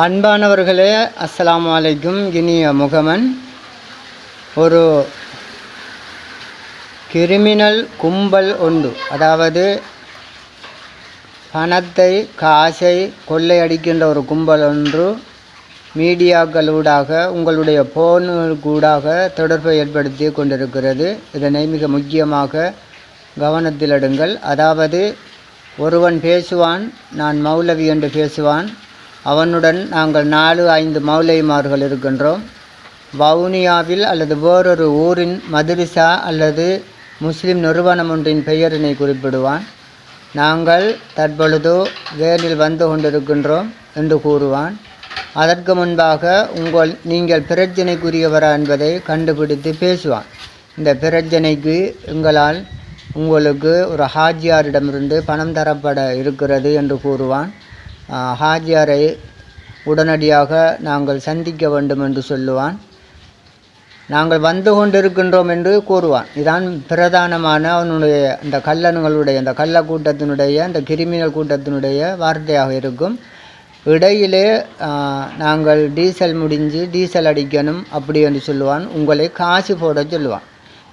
அன்பானவர்களே அஸ்லாம் அலைக்கும். இனிய முகமன். ஒரு கிரிமினல் கும்பல் உண்டு. அதாவது பணத்தை காசை கொள்ளையடிக்கின்ற ஒரு கும்பல் ஒன்று மீடியாக்களூடாக உங்களுடைய போனுக்கூடாக தொடர்பை ஏற்படுத்தி கொண்டிருக்கிறது. இதனை மிக முக்கியமாக கவனத்தில் எடுங்கள் அதாவது ஒருவன் பேசுவான் நான் மௌலவி என்று பேசுவான். அவனுடன் நாங்கள் நாலு ஐந்து மௌலைமார்கள் இருக்கின்றோம். வவுனியாவில் அல்லது வேறொரு ஊரின் மதுரிசா அல்லது முஸ்லிம் நிறுவனம் ஒன்றின் பெயரினை குறிப்பிடுவான். நாங்கள் தற்பொழுது வேனில் வந்து கொண்டிருக்கின்றோம் என்று கூறுவான். அதற்கு முன்பாக உங்கள் நீங்கள் பிரச்சனைக்குரியவரா என்பதை கண்டுபிடித்து பேசுவான். இந்த பிரச்சனைக்கு எங்களால் உங்களுக்கு ஒரு ஹாஜியாரிடமிருந்து பணம் தரப்பட இருக்கிறது என்று கூறுவான். ஹாஜியாரை உடனடியாக நாங்கள் சந்திக்க வேண்டும் என்று சொல்லுவான். நாங்கள் வந்து கொண்டிருக்கின்றோம் என்று கூறுவான். இதான் பிரதானமான அவனுடைய இந்த கள்ளனுங்களுடைய இந்த கள்ள கூட்டத்தினுடைய இந்த கிரிமினல் கூட்டத்தினுடைய வார்த்தையாக இருக்கும். இடையிலே நாங்கள் டீசல் முடிஞ்சு டீசல் அடிக்கணும் அப்படி என்று சொல்லுவான். உங்களை காசு போட சொல்லுவான்.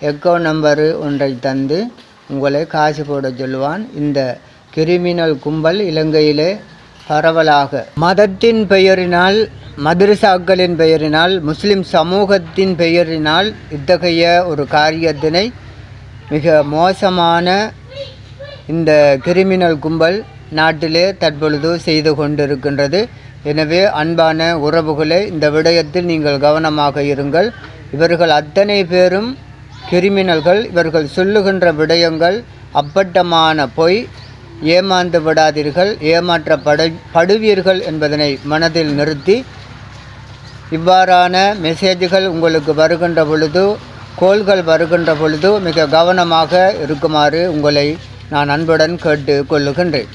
எக்கோ நம்பரு ஒன்றை தந்து உங்களை காசு போட சொல்லுவான். இந்த கிரிமினல் கும்பல் இலங்கையிலே பரவலாக. மதத்தின் பெயரினால் மதரசாக்களின் பெயரினால் முஸ்லிம் சமூகத்தின் பெயரினால் இத்தகைய ஒரு காரியத்தினை மிக மோசமான இந்த கிரிமினல் கும்பல் நாட்டிலே தற்பொழுது செய்து கொண்டிருக்கின்றது. எனவே அன்பான உறவுகளே இந்த விடயத்தில் நீங்கள் கவனமாக இருங்கள். இவர்கள் அத்தனை பேரும் கிரிமினல்கள். இவர்கள் சொல்லுகின்ற விடயங்கள் அப்பட்டமான பொய். ஏமாந்து விடாதீர்கள் ஏமாற்றப்பட படுவீர்கள் என்பதனை மனதில் நிறுத்தி இவ்வாறான மெசேஜ்கள் உங்களுக்கு வருகின்ற பொழுது கோள்கள் வருகின்ற பொழுது மிக கவனமாக இருக்குமாறு உங்களை நான் அன்புடன் கேட்டு கொள்ளுகின்றேன்.